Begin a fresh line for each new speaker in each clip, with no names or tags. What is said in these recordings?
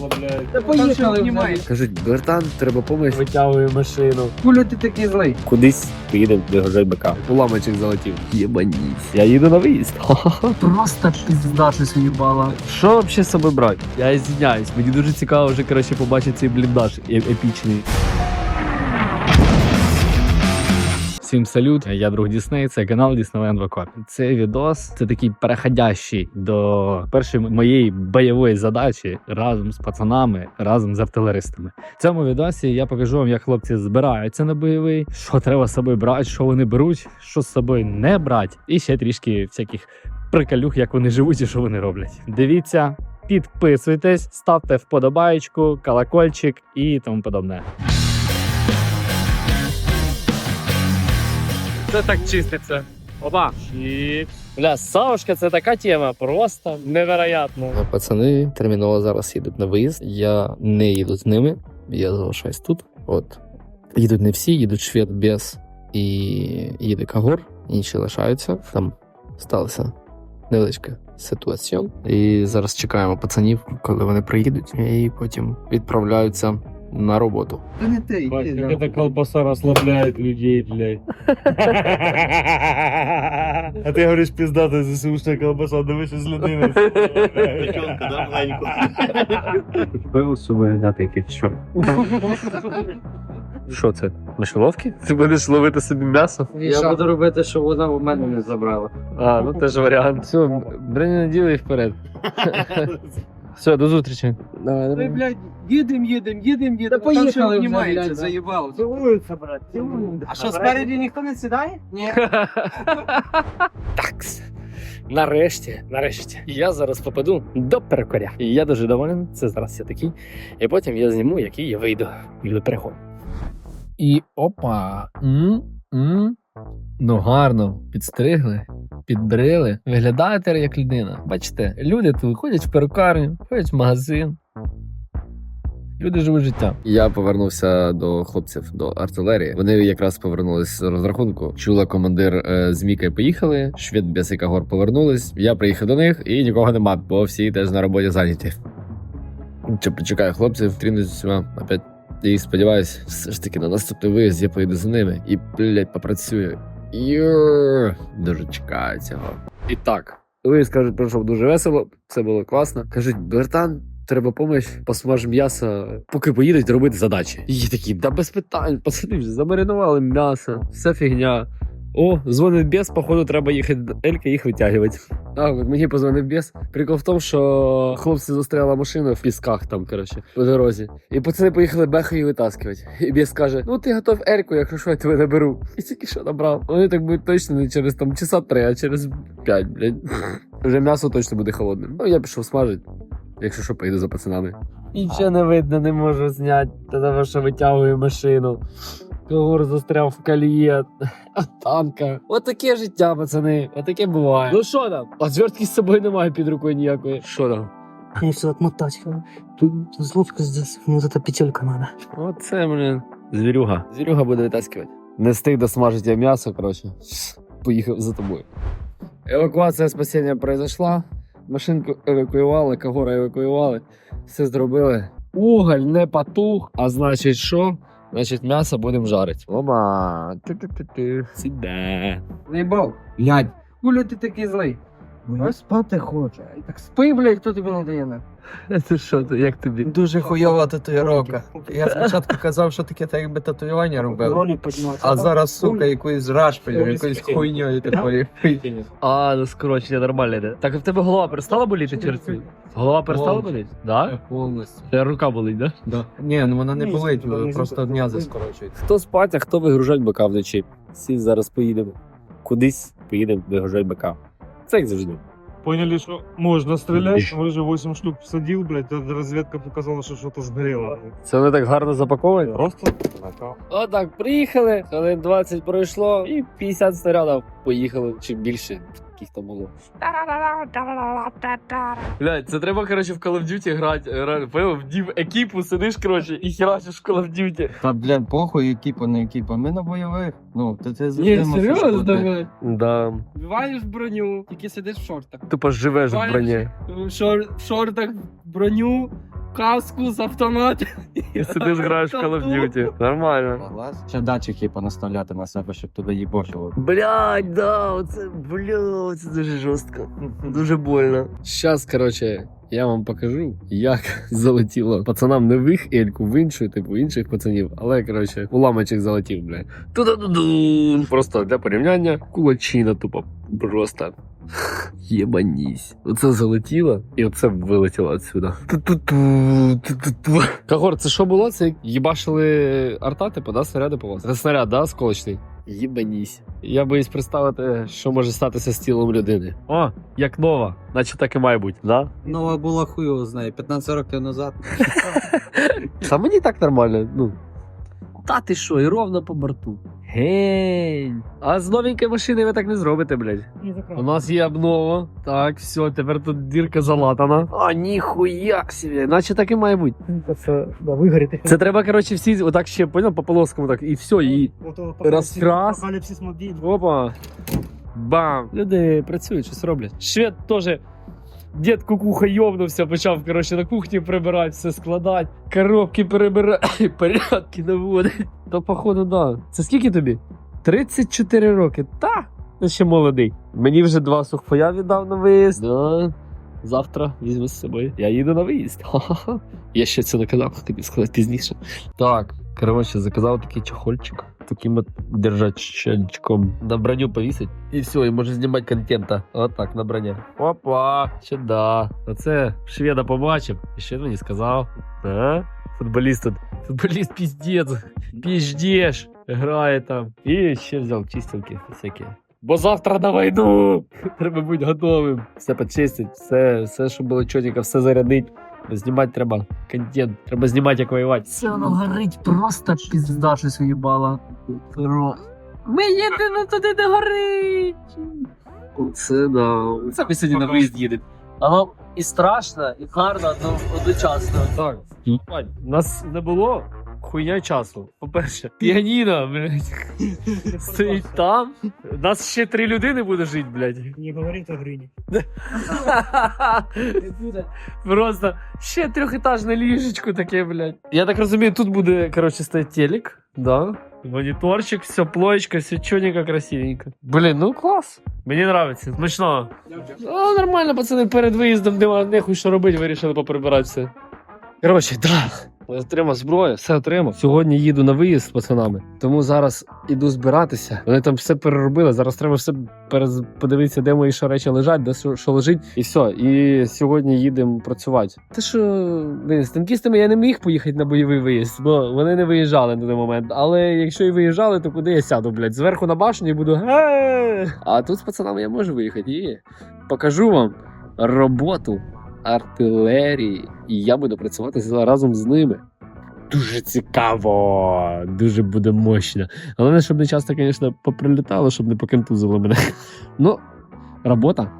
розслабляють.
Та поїхали
знімаєш.
Кажуть, братан, треба помочь.
Витягую машину.
Куля ти такий злий.
Кудись поїдемо вигружати бика. Уламочок залетів. Єбанісь. Я їду на виїзд.
Просто пізда щось уїбала.
Що взагалі з собою брати? Я извиняюсь, мені дуже цікаво вже коротше побачити цей бліндаж е- епічний. Всім салют, я друг Дісней, це канал Disneyland Вакуап. Цей відос це такий переходящий до першої моєї бойової задачі разом з пацанами, разом з артилеристами. В цьому відосі я покажу вам, як хлопці збираються на бойовий, що треба з собою брати, що вони беруть, що з собою не брати, і ще трішки всяких приколюх, як вони живуть і що вони роблять. Дивіться, підписуйтесь, ставте вподобаєчку, колокольчик і тому подобне. Це так чиститься. Опа. Бля, Савушка, це така тема, просто невероятно. Пацани терміново зараз їдуть на виїзд. Я не їду з ними, я залишаюсь тут. От. Їдуть не всі, їдуть швед без і їде Кагор, інші лишаються. Там сталося невеличка ситуація. І зараз чекаємо пацанів, коли вони приїдуть, і потім відправляються на роботу.
Та не ти,
Бать,
йди,
как
да.
эта колбаса расслабляет людей, блядь. А ты говоришь, пиздатая ЗСУшная колбаса, да вы сейчас людина. Пиво з собою взяти якесь, що?
Що це? Мишоловки? Ти будеш ловити собі м'ясо?
Я буду робити, щоб вона у мене не забрала.
А, ну теж варіант. Все, броню наділи і вперед. Все, до зустрічі. Давай,
Ой, блядь, їдем, їдем, їдем, їдем. Та поїхали вже, блядь, заїбало.
Цілуються, брат, цілуються. А що, спереді ніхто не сідає? Ні.
Такс. Нарешті, нарешті, я зараз попаду до перекоря. І я дуже доволен, це зараз я такий. І потім я зніму, який я вийду до переходу. І опа. м м Ну гарно, підстригли, підбрили. Виглядаєте як людина. Бачите, люди тут ходять в перукарню, ходять в магазин. Люди живуть життя. Я повернувся до хлопців до артилерії. Вони якраз повернулись з розрахунку. Чула командир е, з Мікою поїхали. Швед без Кагор повернулись. Я приїхав до них і нікого нема, бо всі теж на роботі зайняті. Чи почекаю хлопців, трінусь з усіма опять. І сподіваюсь, все ж таки на наступний виїзд я поїду за ними і, блядь, попрацюю. Йо, дуже чекаю цього. І так, виїзд, кажуть, пройшов дуже весело, все було класно. Кажуть, братан, треба помощь, посмаж м'ясо, поки поїдуть робити задачі. І я такий, да без питань, пацани вже замаринували м'ясо, вся фігня. О, дзвонить бес, походу, треба їхати до Елька їх витягувати. А, от мені позвонив бес. Прикол в тому, що хлопці застряла машина в пісках там, коротше, по дорозі. І пацани поїхали беха її витаскувати. І бес каже: Ну ти готов Ельку, якщо що, я тебе наберу. І тільки що набрав. Вони так будуть точно не через там часа три, а через п'ять, блядь. Вже м'ясо точно буде холодним. Ну я пішов смажити. Якщо що, поїду за пацанами. Нічого не видно, не можу зняти, тому що витягую машину. Когор застряв в колії танка. Отаке життя, пацани. Отаке буває. Ну що там? А звертки з собою немає під рукою ніякої. Що там?
Конечно, отмотать. Тут зловка здесь, ну вот эта петелька надо.
Оце, блін. Звірюга. Звірюга буде витаскувати. Не встиг досмажити м'ясо, коротше. Поїхав за тобою. Евакуація спасіння произошла. Машинку евакуювали, Кагора евакуювали. Все зробили. Уголь не потух. А значить, що? Значить, м'ясо будемо жарити. Оба. Ти-ти-ти-ти. Сіде.
Заїбав. Блядь, куля ти такий злий.
Я спати хочу.
Так спи, блядь, хто тобі не дає на.
Це що ти? Як тобі?
Дуже хуйова татуїровка. Я спочатку казав, що таке так якби татуювання робив. А зараз, сука, якоюсь рашпилю, якоюсь хуйньою такою.
А, ну скорочення нормально йде. Так а в тебе голова перестала боліти через це? Голова перестала боліти? Да?
Повністю.
Ще рука болить, да?
Да. Ні, ну вона не болить, просто м'язи скорочують.
Хто спать, а хто вигружать бика вночі. Всі зараз поїдемо. Кудись поїдемо вигружати бика. Це як завжди.
Поняли, что можно стрелять, мы же 8 штук всадил, блядь, а разведка показала, что что-то сгорело.
Це вони так гарно запаковані.
Просто накал.
Отак, приїхали, хвилин 20 пройшло, і 50 снарядів поїхали, чи більше, яких там було. Блядь, це треба, коротше, в Call of Duty грати. вдів екіпу, сидиш, коротше, і херачиш в Call of Duty.
Та, блін, похуй, екіпа, не екіпа. Ми на бойових. Ну, то це
Ні, серйозно, блядь.
Да.
Вбиваєш броню, тільки сидиш в шортах.
Тупо живеш в броні.
В, шор... в шортах
броню, каску з автоматом. І сидиш граєш в Call of Duty. Нормально.
Ще датчики понаставляти на себе, щоб туди їбошило.
Блять, да, оце, бля, це дуже жорстко. Дуже больно. Щас, короче, я вам покажу, як залетіло пацанам не в їх ельку, в іншу, типу, інших пацанів. Але, короче, уламочок залетів, бля. Туда-ду-ду. Просто для порівняння кулачина тупо. Просто. Єбанісь. Оце залетіло, і оце вилетіло ту-ту-ту. Кагор, це що було? Це їбашили арта, типу, да, снаряди по вас? Це снаряд, да, сколочний? Єбанісь. Я боюсь представити, що може статися з тілом людини. О, як нова, наче так і має бути, да?
Нова була хуйово знає, 15 років назад.
Та мені так нормально, ну. Та ти що, і ровно по борту. Гей. А з новенької машини ви так не зробите, блядь. У нас є обнова. Так, все, тепер тут дірка залатана. А, ніхуя собі. Наче так і має бути.
Це, да, вигоріти.
Це треба, коротше, всі отак ще, понял, по полоскам так, і все, і Розкрас.
Мобіль.
Опа. Бам. Люди працюють, щось роблять. Швед теж. Дід кукуха йовнувся, почав коротше, на кухні прибирати, все складати, коробки перебирати, порядки наводить. То, походу, да. Це скільки тобі? 34 роки. Та, ти ще молодий. Мені вже два сухпоя віддав на виїзд. Да. Завтра візьму з собою. Я їду на виїзд. Ха-ха-ха. Я ще це наказав тобі сказати пізніше. Так, коротше, заказав такий чохольчик. Таким от держачком на броню повісить. І все, і може знімати контента. Отак, на броні. Опа, ще да. Оце шведа побачив. І ще мені сказав. А? Футболіст тут. Футболіст піздець. Піздєш. Грає там. І ще взяв чистилки всякі. Бо завтра на війну! Треба бути готовим. Все почистить, все, все, що було чотенько, все зарядить. Знімати треба контент, треба знімати, як воювати.
Це воно горить просто пізда, щось уїбала. Ми їдемо туди, де горить.
Це да. Це ми сьогодні на виїзд їдемо.
Воно і страшно, і гарно одно- одночасно.
Так. У нас не було хуйня часу. По-перше, піаніно, блядь, стоїть там. У нас ще три людини буде жити, блядь.
Не говорить о грині.
Просто ще трьохетажне ліжечко таке, блядь. Я так розумію, тут буде, коротше, стоять телек, да. Моніторчик, все плоєчка, все чотенько, красивенько. Блін, ну клас. Мені нравиться, смачно. А, нормально, пацани, перед виїздом нема нехуй що робити, вирішили поприбирати все. Коротше, да. Отримав зброю, все отримав. Сьогодні їду на виїзд з пацанами, тому зараз іду збиратися. Вони там все переробили. Зараз треба все перез... подивитися, де мої що речі лежать, де що, лежить, і все. І сьогодні їдемо працювати. Те, що блін, з танкістами я не міг поїхати на бойовий виїзд, бо вони не виїжджали на той момент. Але якщо і виїжджали, то куди я сяду, блядь? Зверху на башню і буду. «Ге!» А тут з пацанами я можу виїхати і покажу вам роботу артилерії, і я буду працювати разом з ними. Дуже цікаво, дуже буде мощно. Головне, щоб не часто, звісно, поприлітало, щоб не покентузило мене. Ну, робота.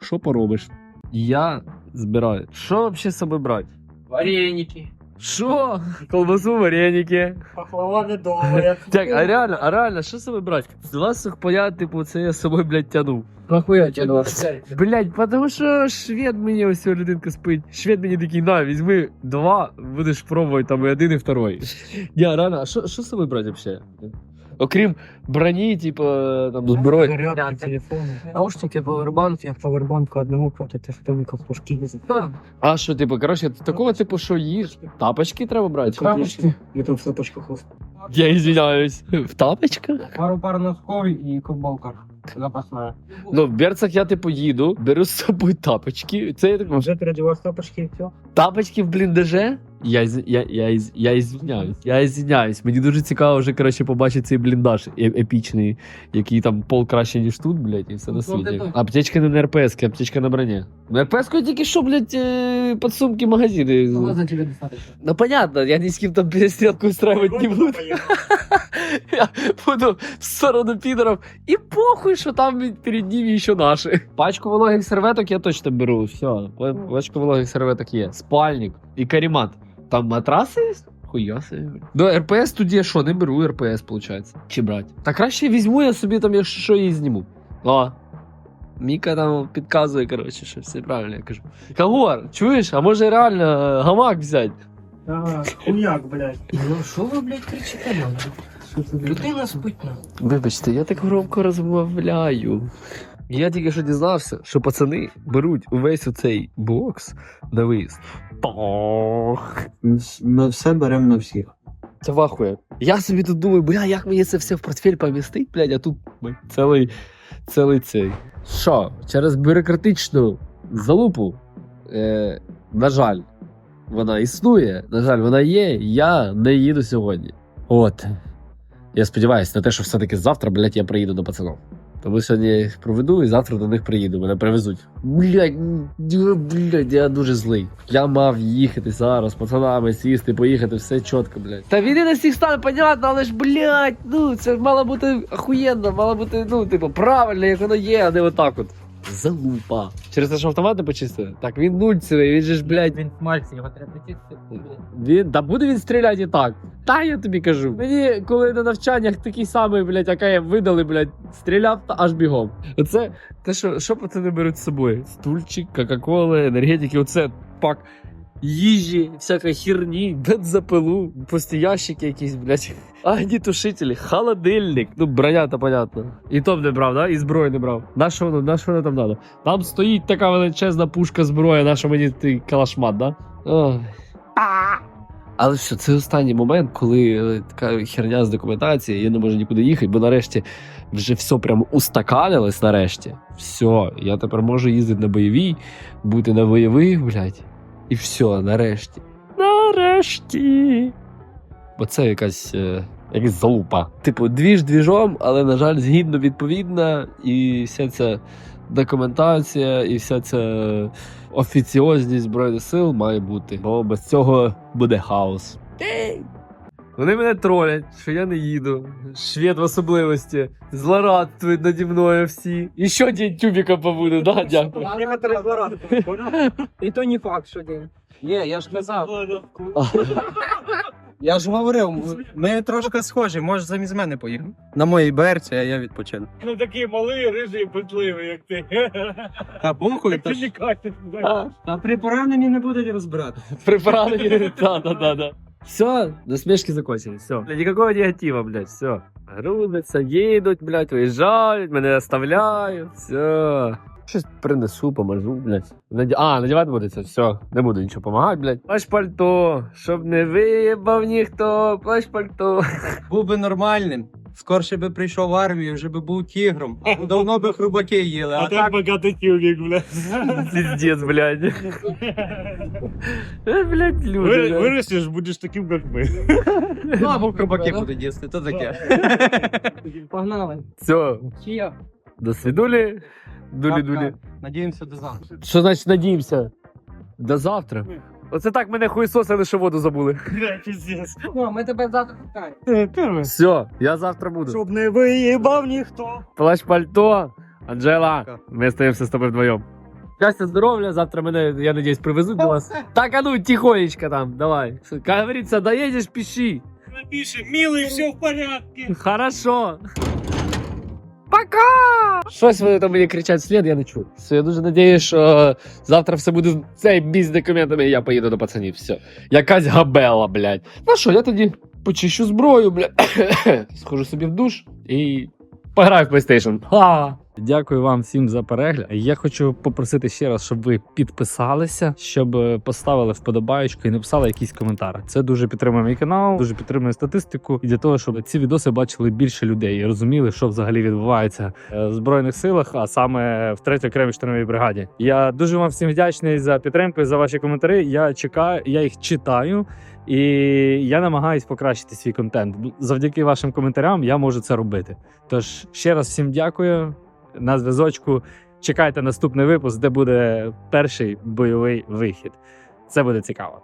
Що поробиш? Я збираю. Що взагалі з собою брати?
Вареники.
Що? Колбасу, вареники.
Пахлава недовго.
Так, а реально, а реально, що себе брать? брати? Два сухпая, типу, це я з собою, блядь, тяну.
Нахуя тебе
Блять, потому що швед мені ось людинка спить. Швед мені такий, на, візьми два, будеш пробувати там і один, і второй. Я реально, а що з собою брати взагалі? Окрім броні, типу, там, зброї.
Зарядки телефону. Наушники, павербанк, я павербанку одному проти тихтовика пушки.
А що, типу, коротше, такого типу, що їж? Тапочки треба брати?
Тапочки. Я там в тапочках.
Я извиняюсь. В тапочках?
Пару пар носков і футболка. Запасна.
Ну, в берцах я, типу, їду, беру з собою тапочки. Це я так,
Вже переодівав тапочки і все.
Тапочки в бліндаже? Я, із- я, я, із- я ізвиняюсь. Я ізвиняюсь. Мені дуже цікаво вже коротше побачити цей бліндаж е- епічний, який там пол краще, ніж тут, блядь, і все на світі. Аптечка не на РПС, аптечка на броні. На РПС тільки що, блядь, е, підсумки магазини.
за тебе достаточно.
Ну понятно, я ні з ким там перестрілку устраивать не буду. Я буду в сторону підеров. І похуй, що там перед ними ще наші. Пачку вологих серветок я точно беру. Все, пачку вологих серветок є. Спальник і карімат. Там матраси є? Хуя собі. Ну, РПС тоді я що, не беру РПС, виходить. Чи брати? Та краще візьму я собі там, якщо що, і зніму. О. Міка там підказує, коротше, що все правильно я кажу. Кагор, чуєш, а може реально е, гамак взяти?
Ага, хуяк, блядь. Ну що ви, блядь, кричите? Людина спить нам.
Вибачте, я так громко розмовляю. Я тільки що дізнався, що пацани беруть увесь оцей бокс на виїзд. Пох.
Ми все беремо на всіх.
Це вахує. Я собі тут думаю, бля, як мені це все в портфель помістить, блядь, а тут блядь, цілий, цілий цей. Що, через бюрократичну залупу, е, на жаль, вона існує, на жаль, вона є, я не їду сьогодні. От. Я сподіваюся на те, що все-таки завтра, блядь, я приїду до пацанів. Тому сьогодні я їх проведу і завтра до них приїду, мене привезуть. Блядь, блядь, я дуже злий. Я мав їхати зараз, пацанами сісти, поїхати, все чітко, блядь. Та війни на всіх стане, понятно, але ж, блядь, ну це мало бути охуєнно, мало бути, ну, типу, правильно, як воно є, а не отак от. Залупа. Через те, що автомати почистили? Так він нульцевий, він же ж, блядь,
Він в мальці, його треба чистити.
він, да буде він стріляти і так. Та я тобі кажу. Мені, коли на навчаннях такий самий, блядь, я видали, блядь, стріляв та аж бігом. Оце те, що, що пацани беруть з собою? Стульчик, Кока-Кола, енергетики, оце пак їжі, всякої херні, бензопилу, пусті ящики якісь, блядь. Огнітушителі, холодильник. Ну, броня, то понятно. І то не брав, да? І зброю не брав. На що воно, на що воно там надо? Там стоїть така величезна пушка зброя, на що мені ти калашмат, да? Ой. Але все, це останній момент, коли е, така херня з документації, я не можу нікуди їхати, бо нарешті вже все прям устаканилось нарешті. Все, я тепер можу їздити на бойовій, бути на бойових, блядь. І все, нарешті. Нарешті. Бо це якась. Е... Якась залупа. Типу, двіж двіжом, але, на жаль, згідно відповідна, і вся ця документація, і вся ця офіціозність Збройних сил має бути. Бо без цього буде хаос. Вони мене тролять, що я не їду. Швед в особливості. Злорадствують наді мною всі. І що день тюбіка побуду, да? Дякую.
І то не факт, що день.
Ні, я ж казав. Я ж говорив, ми трошки схожі, можеш замість мене поїхати. На моїй берці, а я відпочину.
Ну такий малий, рижий і петливий, як ти.
А похуй, та ж-.
А при пораненні не будуть розбирати.
При пораненні. Да, да, да, да. Все, насмешки закончились, все. Никакого негатива, блядь, все. Грузятся, едут, блядь, уезжают, мене оставляют, все. Щось принесу, поможу, блядь. Наді... А, надівати будеться, все, не буду нічого допомагати, блядь. Плащ пальто, щоб не виїбав ніхто, плащ пальто.
був би нормальним. Скорше би прийшов в армію, вже би був тігром. Давно би хрубаки їли, а
А так багато тюбік, бля.
Пиздец, блядь. Е, Блядь, люди.
Ви-
блядь.
Виростеш, будеш таким, як ми.
ну або хрубаки будуть їсти, то таке.
Погнали.
Все,
Чи я?
до свидулі. Дулі-дулі.
Надіємося до завтра.
Що значить надіємося? До завтра. Оце так мене хуйсосили, що воду забули.
Ну, ми тебе завтра питаємо.
Все, я завтра буду.
Щоб не виїбав ніхто.
Плащ пальто. Анджела, ми остаємося з тобою вдвоєм. Щастя, здоров'я, завтра мене, я надіюсь, привезуть до вас. Так, а ну, тихонечко там, давай. Как говорится, доедешь, пиши.
Напиши, милий, все в порядке.
Хорошо. Щось вони там мені кричать вслід, я не чую. Все, я дуже надію, що завтра все буде цей біз з документами, і я поїду до пацанів. Все. Якась габела, блядь. Ну що, я тоді почищу зброю, блядь. Схожу собі в душ і пограю в PlayStation. Ха! Дякую вам всім за перегляд. Я хочу попросити ще раз, щоб ви підписалися, щоб поставили вподобаєчку і написали якийсь коментар. Це дуже підтримує мій канал, дуже підтримує статистику і для того, щоб ці відоси бачили більше людей і розуміли, що взагалі відбувається е, в збройних силах, а саме в 3-й окремій штурмовій бригаді. Я дуже вам всім вдячний за підтримку за ваші коментарі. Я чекаю, я їх читаю. І я намагаюсь покращити свій контент. Завдяки вашим коментарям я можу це робити. Тож ще раз всім дякую на зв'язочку. Чекайте наступний випуск, де буде перший бойовий вихід. Це буде цікаво.